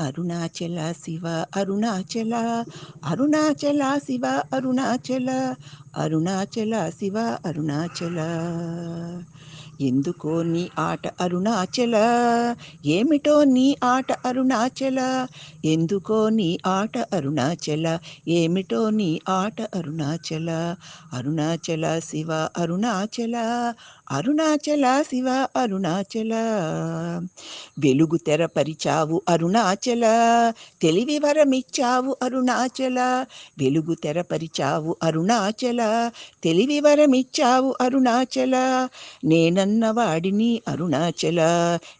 అరుణాచల శివ అరుణాచల అరుణాచల శివ అరుణాచల అరుణాచల శివ అరుణాచల. ఎందుకో నీ ఆట అరుణాచల? ఏమిటో నీ ఆట అరుణాచల? ఎందుకో నీ ఆట అరుణాచల? ఏమిటో నీ ఆట అరుణాచల? అరుణాచల శివ అరుణాచల అరుణాచల శివ అరుణాచల. వెలుగు తెరపరిచావు అరుణాచల తెలివి వరమిచ్చావు అరుణాచల. వెలుగు తెరపరిచావు అరుణాచల తెలివి వరమిచ్చావు అరుణాచల. నేనన్న వాడిని అరుణాచల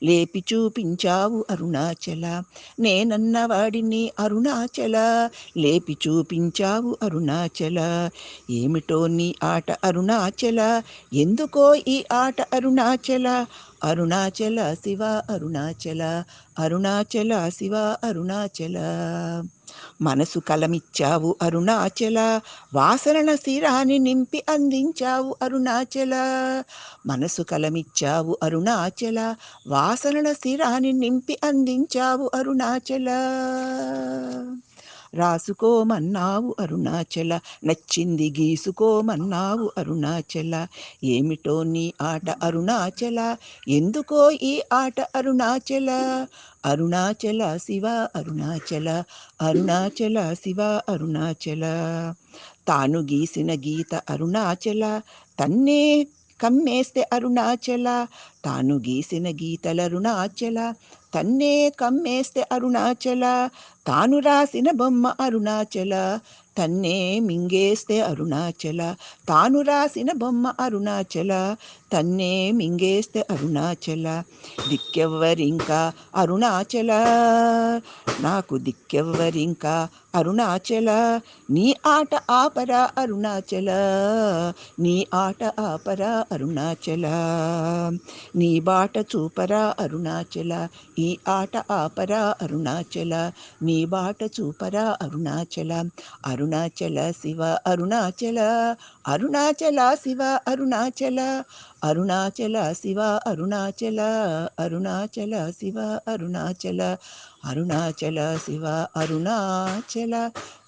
లేపి చూపించావు అరుణాచల. నేనన్న వాడిని అరుణాచల లేపి చూపించావు అరుణాచల. ఏమిటో నీ ఆట అరుణాచల ఎందుకో ఈ ఈ ఆట అరుణాచల అరుణాచల శివ అరుణాచల అరుణాచల శివ అరుణాచల. మనసు కలమిచ్చావు అరుణాచల వాసన శిరాన్ని నింపి అందించావు అరుణాచల. మనసు కలమిచ్చావు అరుణాచల వాసన శిరాన్ని నింపి అందించావు అరుణాచల. రాసుకోమన్నావు అరుణాచల నచ్చింది గీసుకోమన్నావు అరుణాచల. ఏమిటో నీ ఆట అరుణాచల? ఎందుకో ఈ ఆట అరుణాచల? అరుణాచల శివ అరుణాచల అరుణాచల శివ అరుణాచల. తాను గీసిన గీత అరుణాచల తన్నే కమ్మేస్తే అరుణాచల తాను గీసిన గీతల అరుణాచల తన్నే కమ్మేస్తే అరుణాచల తాను రాసిన బొమ్మ అరుణాచల. తన్నే మింగేస్తే అరుణాచల. తాను రాసిన బొమ్మ అరుణాచల. తన్నే మింగేస్తే అరుణాచల. దిక్కెవ్వరింకా అరుణాచల. నాకు దిక్కెవ్వరింకా అరుణాచల. నీ ఆట ఆపరా అరుణాచల. నీ ఆట ఆపరా అరుణాచల. నీ బాట చూపరా అరుణాచల. ఈ ఆట ఆపరా అరుణాచల. నీ బాట చూపరా అరుణాచల. అరుణాచల శివ అరుణాచల అరుణాచల శివ అరుణాచల అరుణాచల శివ అరుణాచల అరుణాచల శివ అరుణాచల అరుణాచల శివ అరుణాచల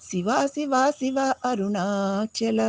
శివ శివ శివ అరుణాచల.